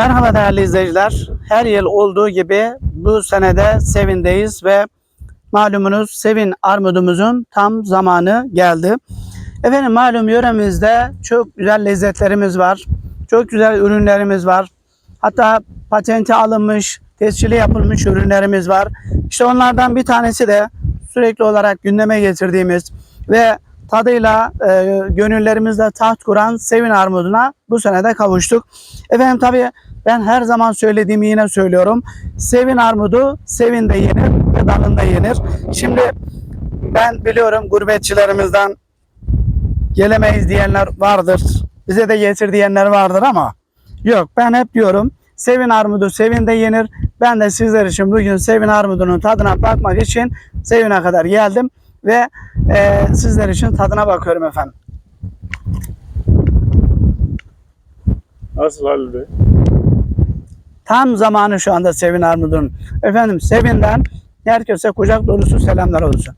Merhaba değerli izleyiciler. Her yıl olduğu gibi bu senede Sevin'deyiz ve malumunuz Sevin armudumuzun tam zamanı geldi. Efendim malum yöremizde çok güzel lezzetlerimiz var. Çok güzel ürünlerimiz var. Hatta patenti alınmış, tescili yapılmış ürünlerimiz var. İşte onlardan bir tanesi de sürekli olarak gündeme getirdiğimiz ve tadıyla e, gönüllerimizde taht kuran Sevin armuduna bu senede kavuştuk. Efendim tabii ben her zaman söylediğimi yine söylüyorum. Sevin armudu sevin de yenir ve dalında yenir. Şimdi ben biliyorum gurbetçilerimizden gelemeyiz diyenler vardır. Bize de getir diyenler vardır ama yok ben hep diyorum Sevin armudu sevin de yenir. Ben de sizler için bugün Sevin armudunun tadına bakmak için Sevin'e kadar geldim ve e, sizler için tadına bakıyorum efendim. Nasıl Halil Bey? Tam zamanı şu anda Sevin armudunun. Efendim Sevin'den herkese kucak dolusu selamlar olsun.